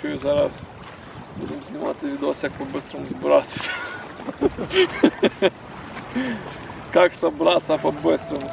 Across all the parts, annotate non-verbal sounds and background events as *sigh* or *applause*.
Чую, зараз будемо знімати відос, як по-бистрому збиратися. *laughs* Как собраться по-быстрому.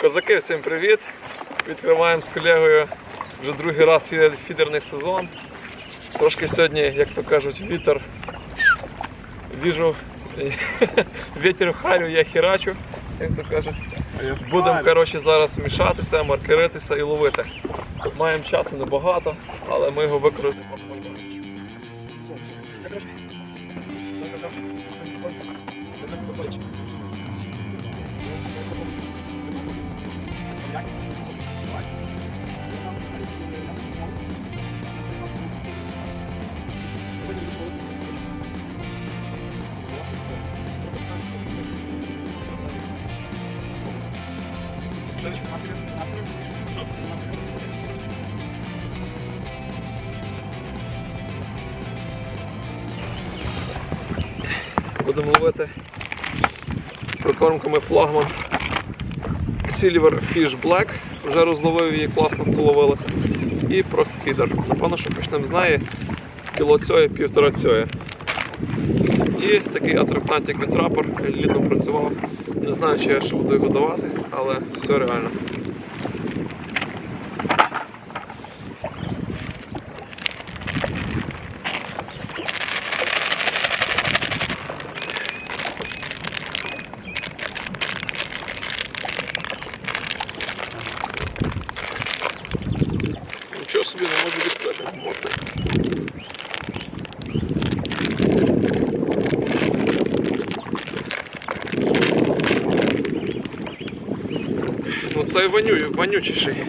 Козаки, всім привіт! Відкриваємо з колегою вже другий раз фі- фідерний сезон. Трошки сьогодні, як то кажуть, вітер віжу, *laughs* вітер харю, я херачу, як то кажуть. Будемо коротше, зараз мішатися, маркеритися і ловити. Маємо часу небагато, але ми його використаємо. Будемо прикормками флагман Silver Fish Black. Вже розловив її, класно половилася. І профідер. Напевно, що почнемо з неї. Кіло цієї, півтора цього. І такий атрактант, як вітрапор, Літом працював. Не знаю, чи я ще буду його давати, але все реально. Нічого собі не можу відкрити. Можна. Ну цей воню, вонючіший.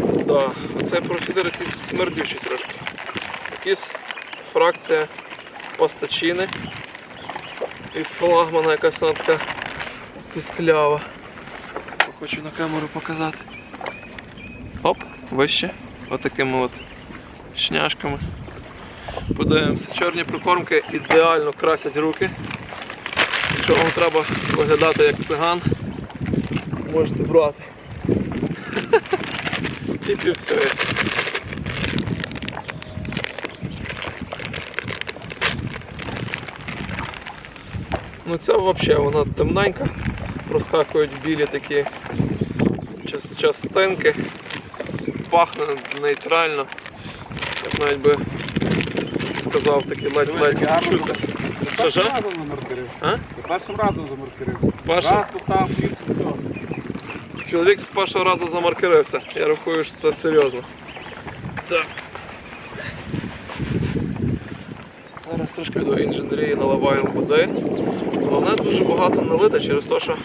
Ну, да. А цей профідер якийсь смердючий трошки. Якийсь фракція пастачини. Від флагмана якась вона така тусклява. Хочу на камеру показати. Оп, вище. Отакими от шняшками. Подивимося, чорні прикормки ідеально красять руки. Якщо вам треба виглядати як циган, можете брати. *laughs* І півцює. Ну ця взагалі вона темненька, проскакують білі такі частинки, пахне нейтрально. Я б навіть би сказав такі ледь-ледь чути. Першим разом замаркерив. Першим разом замаркерив. Раз поставив все. Чоловік з першого разу замаркерився. Я рахую, що це серйозно. Так. Зараз трошки до інженерії наливаємо води. Головне дуже багато налити через те, що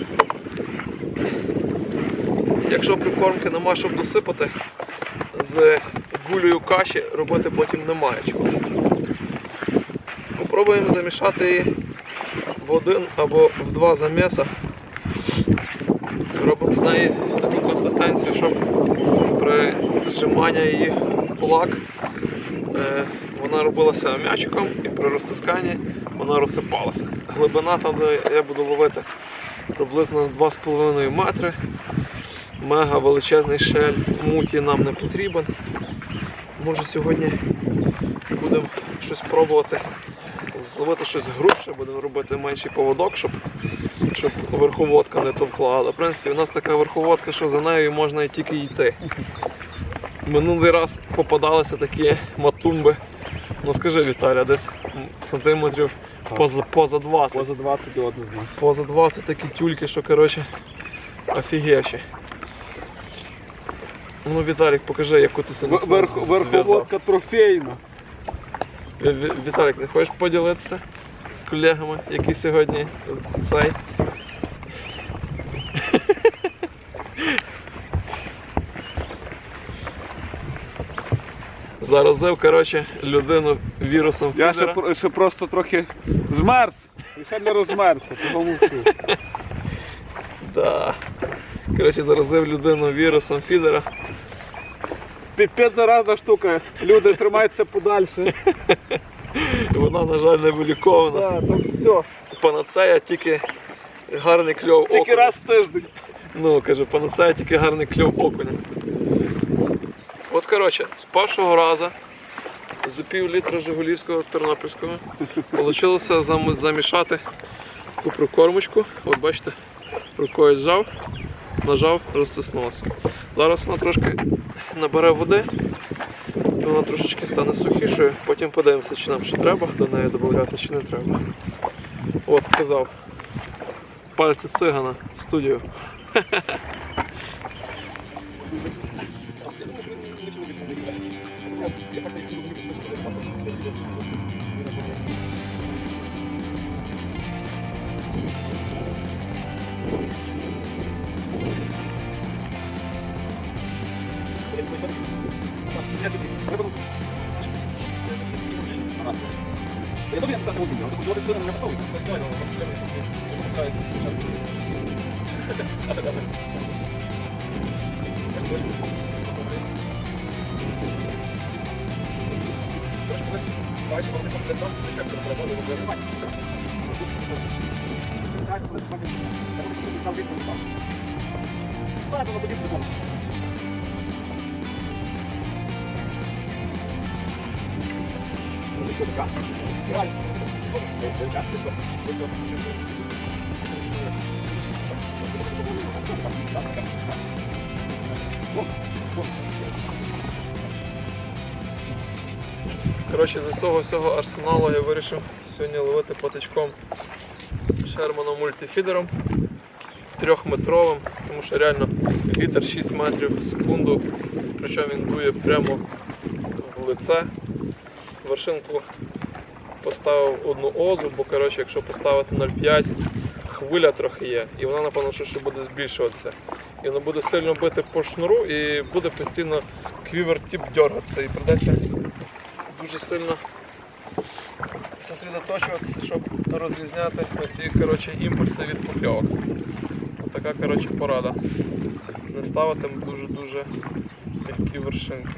якщо прикормки нема, щоб досипати, з гулею каші робити потім немає чого. Попробуємо замішати її в один або в два заміса. Робимо з неї таку консистенцію, щоб при зжиманні її кулак е, вона робилася м'ячиком і при розтисканні вона розсипалася. Глибина там, де я буду ловити приблизно 2,5 метри. Мега величезний шельф муті нам не потрібен. Може сьогодні будемо щось пробувати зловити щось грубше, будемо робити менший поводок, щоб щоб верховодка не товкла. Але в принципі у нас така верховодка, що за нею можна і тільки йти. Минулий раз попадалися такі матумби. Ну скажи Віталя, десь сантиметрів поза, поза 20. Поза 20 однозначно. Поза 20 такі тюльки, що коротше офігевші. Ну, Віталік, покажи, яку ти сьогодні Верх, верховодка трофейна. Ві- Ві- Віталік, не хочеш поділитися з колегами, які сьогодні цей? *laughs* Заразив, коротше, людину вірусом Я фідера. ще, про- ще просто трохи змерз. І ще не розмерзся, того мовчу. *laughs* Да. Коротше, заразив людину вірусом фідера. Піпець заразна штука. Люди тримаються подальше. Вона, на жаль, не вилікована. Да, все. Панацея тільки гарний кльов Тільки раз в тиждень. Ну, кажу, панацея тільки гарний кльов окуня. От, коротше, з першого разу з пів літра Жигулівського Тернопільського вийшло замішати таку прикормочку. От бачите, рукою зжав, нажав, розтиснулося. Зараз вона трошки набере води, то вона трошечки стане сухішою, потім подивимося, чи нам ще треба до неї додати, чи не треба. От, казав. Пальці цигана в студію. *laughs* автомобіля. От от сюди не вставить. Давайте попробуем подготовку, как мы продолжим его занимать. Ладно, будет потом. Реально. Коротше, з усього всього арсеналу я вирішив сьогодні ловити патичком Шерманом мультифідером трьохметровим, тому що реально вітер 6 метрів в секунду, причому він дує прямо в лице. Вершинку поставив одну озу, бо коротше, якщо поставити 0,5, хвиля трохи є, і вона, напевно, що буде збільшуватися. І вона буде сильно бити по шнуру і буде постійно квівер-тіп дергатися. І придеться дуже сильно сосредоточуватися, щоб розрізняти оці коротше, імпульси від покльовок. Така коротше, порада. Не ставити дуже-дуже м'які вершинки.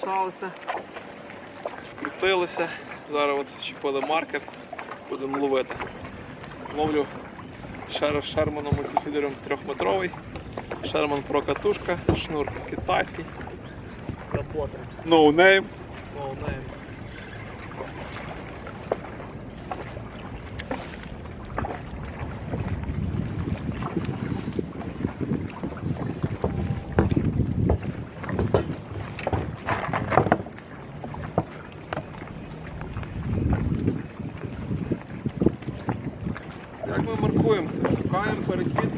Замішалися, скрутилися. Зараз от чіпили маркер, будемо ловити. Ловлю Шер, Шерманом мультифідером трьохметровий. Шерман про катушка, шнур китайський. Робота. No name. No name. Як ми маркуємося? Шукаємо перехід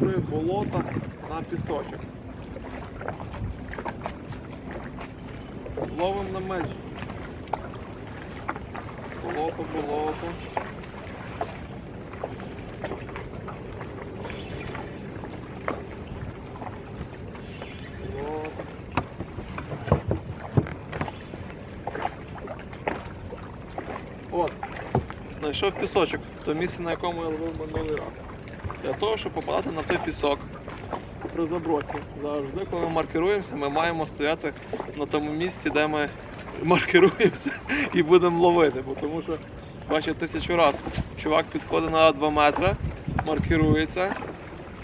з болота на пісочок. Ловимо на меч. Болото, болото. Болото. От. Знайшов пісочок, то місце, на якому я ловив минулий раз. Для того, щоб попадати на той пісок при забросі. Завжди, коли ми маркеруємося, ми маємо стояти на тому місці, де ми маркеруємося і будемо ловити. Бо тому що, бачу тисячу разів, чувак підходить на 2 метри, маркерується,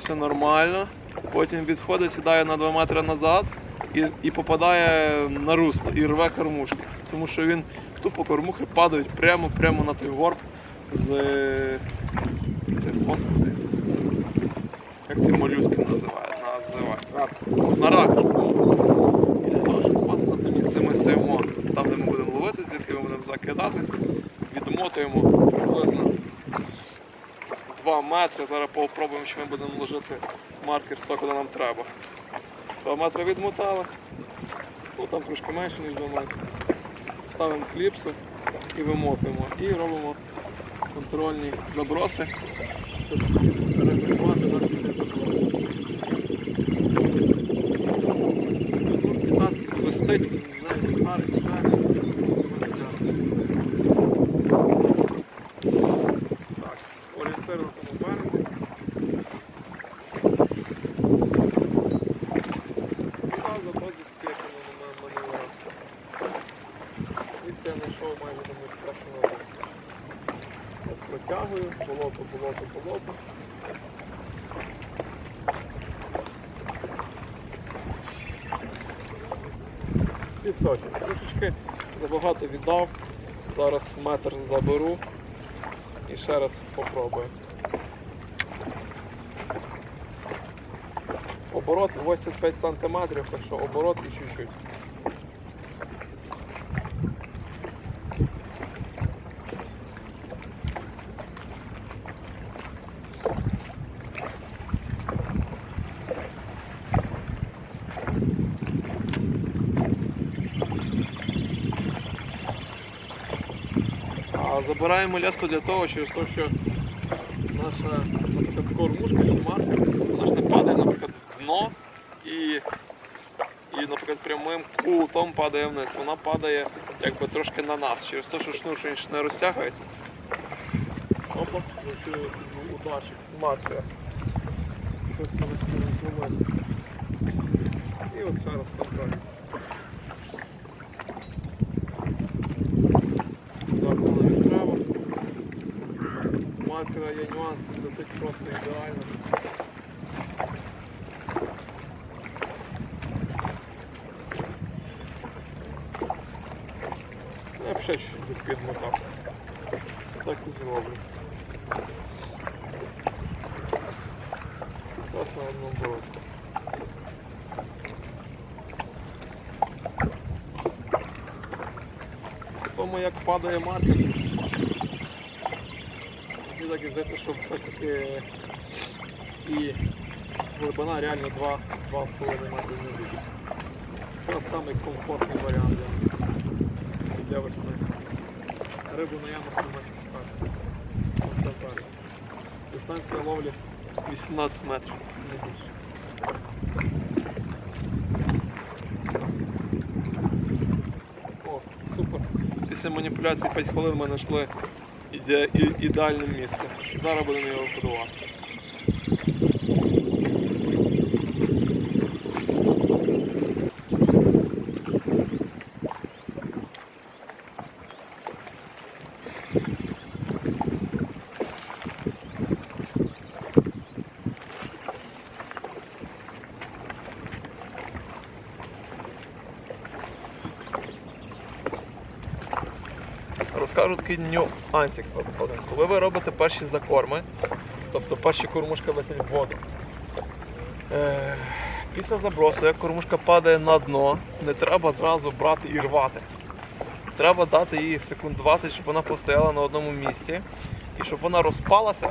все нормально. Потім відходить, сідає на 2 метри назад і, і попадає на русло і рве кормушки. Тому що він тупо кормухи падають прямо прямо на той горб з е, цим господи Ісус. Як ці молюски називають? називають? На рак. І для того, місце, ми стоїмо там, де ми будемо ловити, звідки ми будемо закидати, відмотуємо приблизно 2 метри. Зараз попробуємо, чи ми будемо ложити маркер туди, куди нам треба. 2 метри відмотали. Ну там трошки менше, ніж 2 метри. Ставимо кліпсу і вимотуємо. І робимо контрольні заброси. щоб перекривати наш підготовку. Свистить, не знаю, гарний, гарний. 14 березні. Правда, досить спекано на маневра. І це знайшов майже думаю, першого року. От Протягую, болото, болото. Трошечки забагато віддав. Зараз метр заберу і ще раз попробую. Оборот 85 см, так що оборот і чуть-чуть. А забираємо ляску для того, через те, що наша кормушка чи марка, вона ж не падає, наприклад, в дно і, і наприклад, прямим кутом падає вниз. Вона падає якби трошки на нас, через те, що шнур не розтягується. Опа, удачі, маркера. Щось зробили. І от ще раз контроль. Так, вона відправа. Він летить просто ідеально. Я б ще чуть підмотав. Так і зроблю. Зараз на одному боротку. Тому як падає маркер, так здається, що все ж таки і глибина реально 2, 2,5 метри не буде. Це самий комфортний варіант для, для весни. Рибу на можна так. Дистанція ловлі 18 метрів, не більше. О, супер. Після маніпуляції 5 хвилин ми знайшли іде, і, ідеальне місце. Зараз будемо його будувати. Такий нюансик. Коли ви робите перші закорми, тобто перші кормушка летять в воду. Е, після забросу, як кормушка падає на дно, не треба зразу брати і рвати. Треба дати їй секунд 20, щоб вона посела на одному місці і щоб вона розпалася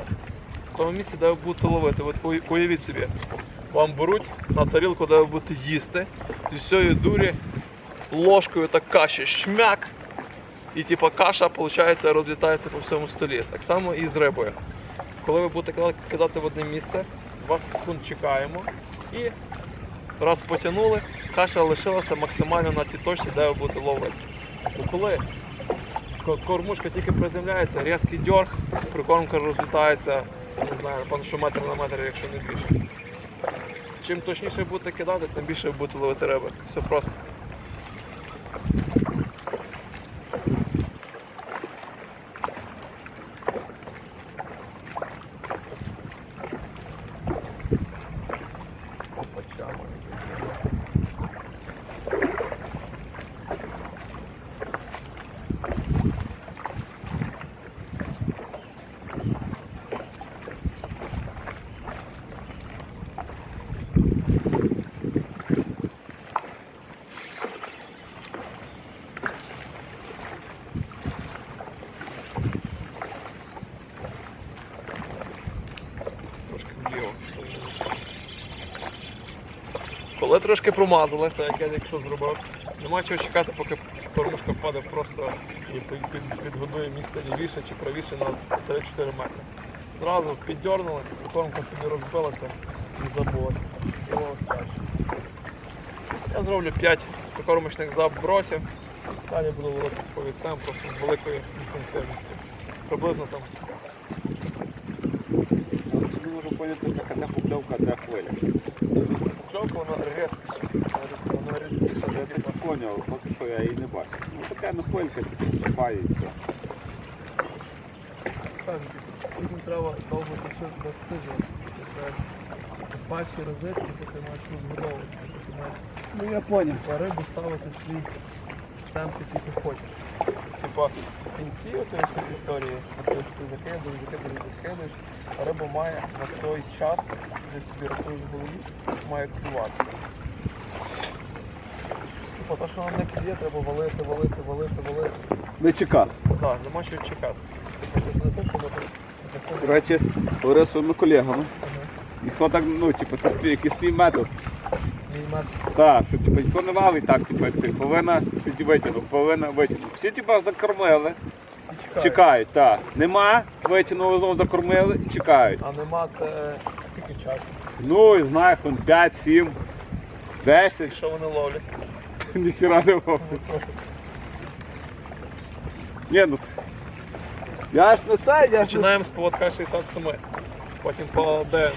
в тому місці, де ви будете ловити. От уявіть собі, вам беруть на тарілку, де ви будете їсти, з усієї дурі ложкою так каші шмяк, і типа каша виходить, розлітається по всьому столі. Так само і з рибою. Коли ви будете кидати- в одне місце, 20 секунд чекаємо і раз потягнули, каша лишилася максимально на тій точці, де ви будете ловити. Коли кормушка тільки приземляється, різкий дьорг, прикормка розлітається, не знаю, напевно, що метр на метр, якщо не більше. Чим точніше будете кидати, тим більше будете ловити риби. Все просто. Коли трошки промазали, так як я якщо зробив, нема чого чекати, поки кормушка впаде просто і під, під, підгодує місце лівіше чи правіше на 3-4 метри. Зразу піддернули, кормка собі розбилася і забула. Далі. Я зроблю 5 прикормочних забросів. Далі буду ловити з повідцем просто з великою інтенсивністю. Приблизно там виходить така не покльовка, а хвиля. Покльовка, вона різкіша. Вона різкіша, Я так поняв, поки що я її не бачу. Ну така ну хвилька, типу, чіпає і все. Так, потім треба довго тут розсиджувати. Це перші розетки, ти маєш розбудовувати. Ну я поняв. рибу ставити свій який ти хочеш. Типа в кінці всієї історії, ти закидуєш, закидуєш, закидуєш, риба має на той час, де собі рахуєш в голові, має клювати. Типа, то, що вона не клює, треба валити, валити, валити, валити. Не чекати. Так, нема що чекати. Типа, ти ж не те, що ти До речі, говорив зі своїми колегами. Ніхто так, ну, типу, це якийсь свій метод. Так, що типу, планували так, типу, ти повинна тоді типу, витягнув, повинна витягнути. Всі типа закормили, чекають. чекають, так. Нема, витягнули знову закормили, чекають. А нема це скільки часу. Ну і знаю, 5, 7, 10. Що вони ловлять? Ніхіра не ловлять. Ні, ну я ж не це, я ж... Починаємо з поводка 67, потім по 9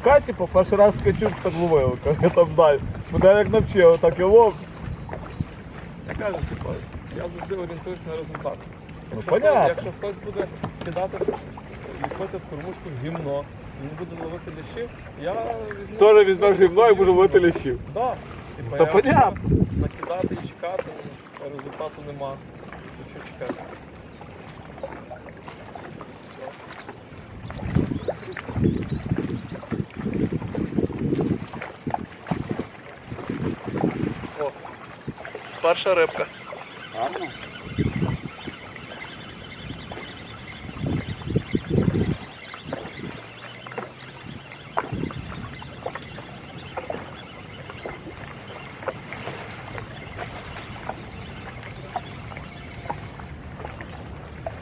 в хаті по перший раз скачу подловив, я там дай. Буде як навчив, так і лов. Я кажу, типу, я завжди орієнтуюсь на результат. Ну, Якщо, понятно. якщо хтось буде кидати ліпити в кормушку гімно, він буде ловити ліщів, я візьму. Тоже візьмеш гімно і буду ловити ліщів. Так. Ну, типа, Та я понятно. Накидати і чекати, а результату нема. То чого чекати? Перша рибка. Гарно.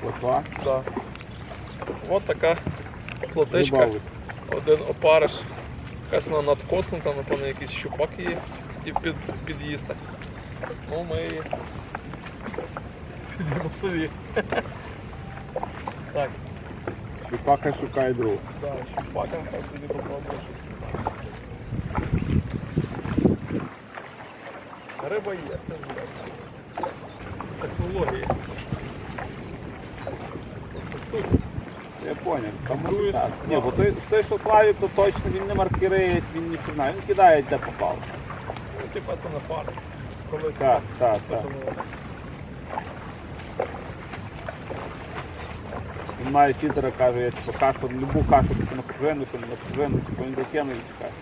Плотва. Да. Така плотичка. Один опариш. Якась вона надкоснута, напевно, якийсь щупак її і під, під'їсти. Ну, ми підемо собі. Так, Шипака шукає другу. да, щупака, хай собі попробує. Риба є, це ж є. Технології. Я понял. Там Друге. Ні, бо той, той, що Славік, то точно він не маркирує, він не знає, він кидає, де попав. Ну, типа це на пару. Коли Так, так, так. Він має фільтра, каже, я типу кашу, любу кашу типу, на пружину, що не на пружину, типу він закинув і чекає.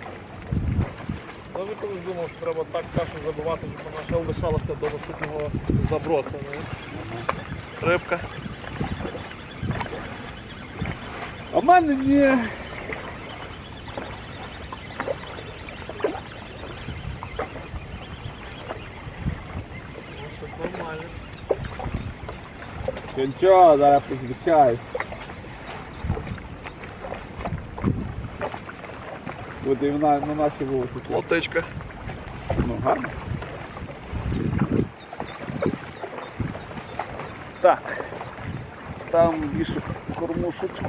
Завжди колись думав, що треба так кашу забивати, щоб вона ще лишалася до наступного забросу. Не? Рибка. А в мене ні. Ну, щось нормальне. Що нічого, зараз позвичай. Буде вона на нашій вулиці. Плотичка. Ну, гарно. Так. Ставимо більшу кормушечку.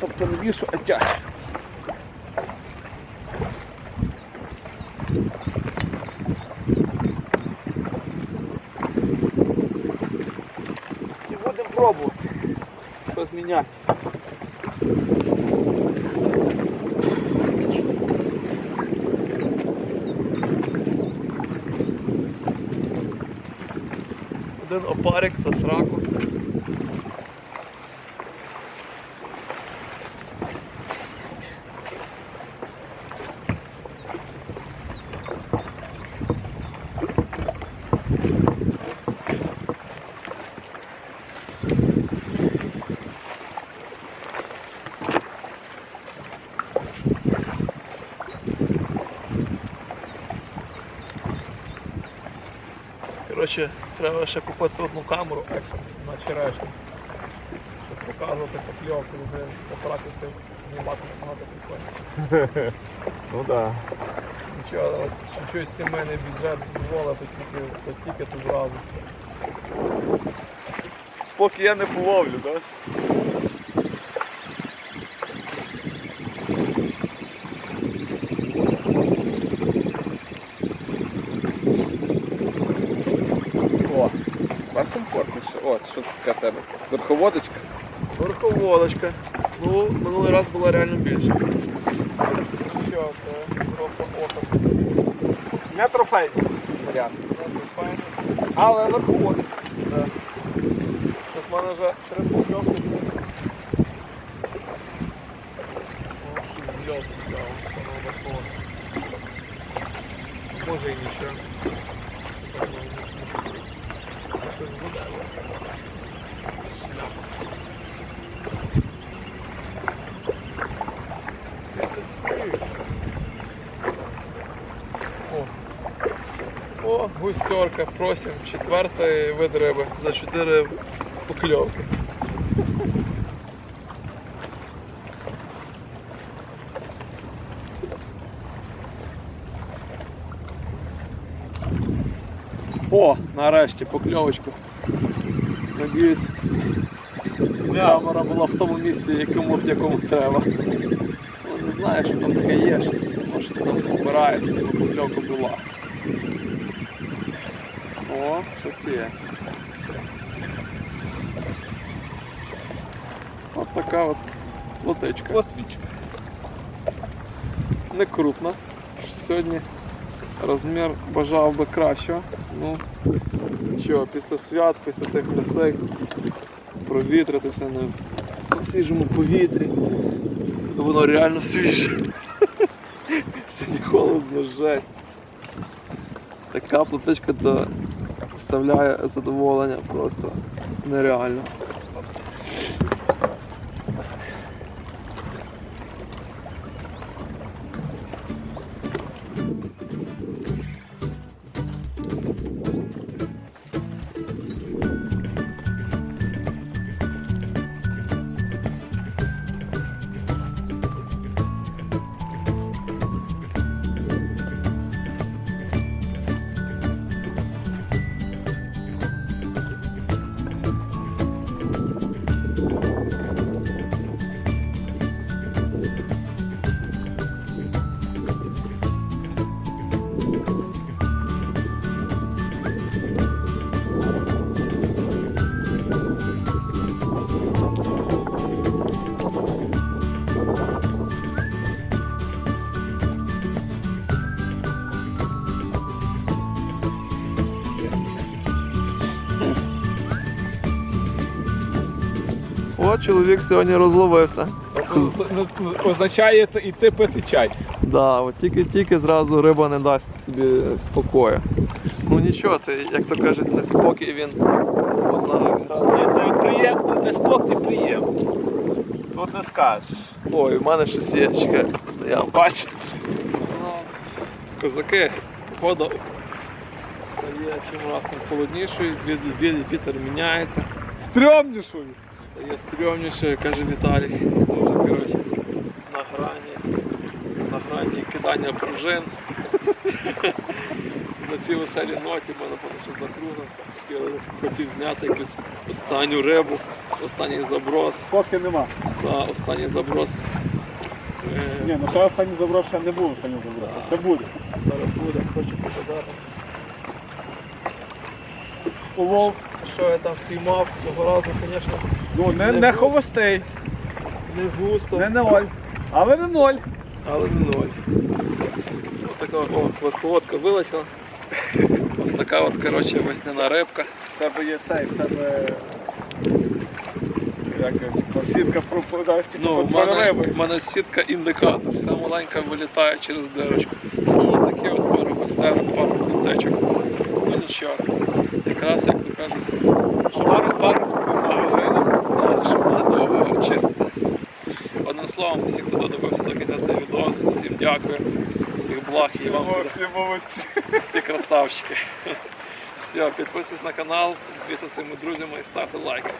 Тобто не більшу, а тяжче. І будемо пробувати. Що зміняти. Це що таке? Один опарик за сраку. Коротше, треба ще купити одну камеру на черешню. Щоб показувати покльовку, вже потрапити знімати багато прикольно. *laughs* Ну так. Нічого, чуть-чуть сімейний бюджет дозволить, то тільки, тільки тут зразу. Поки я не половлю, так? От, що це таке в тебе? Верховодочка? Верховодочка. Ну, минулий раз було реально більше. Що, це просто око. Не трофейний варіант. Але верховодочка. Тут в мене вже три покльовки. Може і нічого. О, о, густерка, просим, четвертий вид за чотири покльовки. О, нарешті покльовочку. Надіюсь, камера була в тому місці, якому, в якому треба. Ну, не знаю, що там таке є, щось, може, щось там вбирається, але покльовка була. О, щось є. От така от лотечка. Латвічка. Не крупна. Сьогодні розмір бажав би кращого. Ну, що, після свят, після тих лісей провітритися на, свіжому повітрі. Воно реально свіже. *laughs* Сьогодні холодно, жесть. Така платочка доставляє задоволення просто нереально. Чоловік сьогодні розловився. Це означає іти пити чай. Да, от тільки-тільки зразу риба не дасть тобі спокою. Ну нічого, це, як то кажуть, не спокій він. Це приємно, не спокій приємно. Тут не скажеш. Ой, у мене щось є, чекай, стояв. Бач. Козаки, погода стає чим раз холоднішою, вітер міняється, Стрьомнішою. Стає стрьомнішою, каже Віталій. Дуже, коротше, на грані, на грані кидання пружин. *laughs* На цій веселій ноті в мене поки що закружився. Хотів зняти якусь останню рибу, останній заброс. Поки нема. Да, останній заброс. Ні, ну це останній заброс ще не був останній заброс. Це буде. Зараз буде, хочу показати. Улов. Що я там впіймав цього разу, звісно, Ну, не, Не холостий, не густо, не ноль. Але не ноль. але не ноль. Ось така о, верховодка вилетіла. Ось така от, коротше, весняна рибка. В тебе є цей, в тебе. Як типу, сітка пропадаєш, типу, Ну, в мене, риби. в мене сітка індикатор, вся маленька вилітає через дирочку. Ну, такі от пару гостер, пару кутечок. Ну нічого. Якраз як то кажуть, Що пару магазину. Щоб надовго чистити. Одним словом, всі, хто додивився до кінця цей відос, всім дякую, всіх благ і вам. Всі молодці. всі красавчики. Все, підписуйтесь на канал, дивіться своїми друзями і ставте лайки.